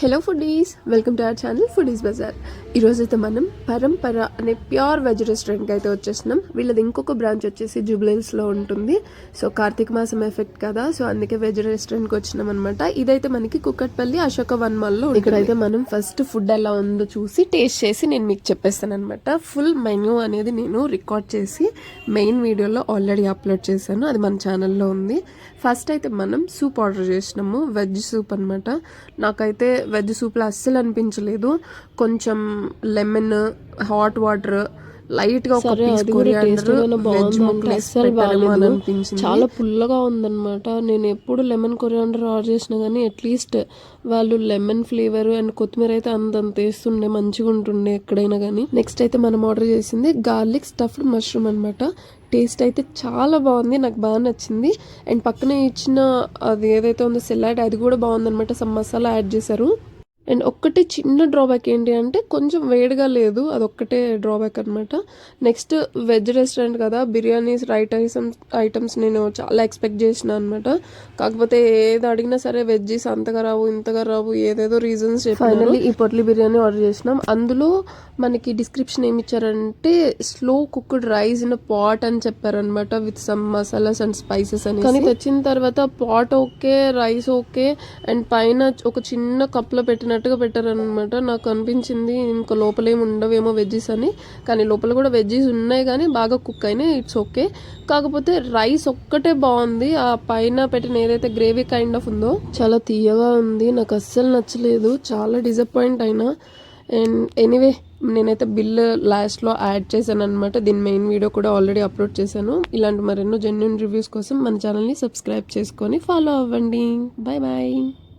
Hello foodies welcome to our channel foodies Bazaar ఈరోజు అయితే మనం పరంపర అనే ప్యూర్ వెజ్ రెస్టారెంట్కి అయితే వచ్చేసినాం వీళ్ళది ఇంకొక బ్రాంచ్ వచ్చేసి జూబ్లెల్స్లో ఉంటుంది. సో కార్తీక మాసం ఎఫెక్ట్ కదా. సో అందుకే వెజ్ రెస్టారెంట్కి వచ్చినాం అనమాట ఇదైతే మనకి కుక్కట్పల్లి అశోక వన్ మాల్లో ఇక్కడైతే మనం ఫస్ట్ ఫుడ్ ఎలా ఉందో చూసి టేస్ట్ చేసి నేను మీకు చెప్పేస్తాను అనమాట ఫుల్ మెన్యూ అనేది నేను రికార్డ్ చేసి మెయిన్ వీడియోలో ఆల్రెడీ అప్లోడ్ చేశాను. అది మన ఛానల్లో ఉంది. ఫస్ట్ అయితే మనం సూప్ ఆర్డర్ చేసినాము. వెజ్ సూప్ అనమాట నాకైతే వెజ్ సూప్లో అస్సలు అనిపించలేదు. కొంచెం లెమన్ హాట్ వాటర్ లైట్గా ఒక ముక్కలు బాగాలేదు అనిపించింది. చాలా పుల్లగా ఉందన్నమాట. నేను ఎప్పుడు లెమన్ కొరియాండర్ ఆర్డర్ చేసినా కానీ అట్లీస్ట్ వాళ్ళు లెమన్ ఫ్లేవర్ అండ్ కొత్తిమీర అయితే అంతంత వేస్తుండే మంచిగా ఉంటుండే ఎక్కడైనా కానీ నెక్స్ట్ అయితే మనం ఆర్డర్ చేసింది గార్లిక్ స్టఫ్డ్ మష్రూమ్ అన్నమాట. టేస్ట్ అయితే చాలా బాగుంది నాకు బాగా నచ్చింది. అండ్ పక్కనే ఇచ్చిన అది ఏదైతే ఉందో సెలాడ్ అది కూడా బాగుందన్నమాట. సమ్ మసాలా యాడ్ చేశారు. అండ్ ఒక్కటి చిన్న డ్రాబ్యాక్ ఏంటి అంటే కొంచెం వేడిగా లేదు అదొక్కటే డ్రాబ్యాక్ అనమాట నెక్స్ట్ వెజ్ రెస్టారెంట్ కదా బిర్యానీస్ రైట్ ఐటమ్స్ ఐటమ్స్ నేను చాలా ఎక్స్పెక్ట్ చేసిన అనమాట కాకపోతే ఏది అడిగినా సరే వెజ్జీస్ అంతగా రావు ఇంతగా రావు ఏదేదో రీజన్స్ ఫైనల్లీ ఈ పొట్లి బిర్యానీ ఆర్డర్ చేసినాం. అందులో మనకి డిస్క్రిప్షన్ ఏమి ఇచ్చారంటే slow cooked rice in pot అని చెప్పారనమాట with some masalas and spices అని కానీ తెచ్చిన తర్వాత pot okay rice okay and పైన ఒక చిన్న కప్లో పెట్టినట్టుగా పెట్టారనమాట నాకు అనిపించింది ఇంకా లోపలేమి ఉండవేమో వెజ్జెస్ అని. కానీ లోపల కూడా వెజ్జెస్ ఉన్నాయి కానీ బాగా కుక్ అయినాయి ఇట్స్ ఓకే. కాకపోతే రైస్ ఒక్కటే బాగుంది. ఆ పైన పెట్టిన ఏదైతే గ్రేవీ కైండ్ ఆఫ్ ఉందో చాలా తీయగా ఉంది. నాకు అస్సలు నచ్చలేదు. చాలా డిసప్పాయింట్ అయినా. అండ్ ఎనీవే నేనైతే బిల్ లాస్ట్లో యాడ్ చేశాను అనమాట దీని మెయిన్ వీడియో కూడా ఆల్రెడీ అప్లోడ్ చేశాను. ఇలాంటి మరెన్నో జెన్యున్ రివ్యూస్ కోసం మన ఛానల్ని సబ్స్క్రైబ్ చేసుకొని ఫాలో అవ్వండి. Bye bye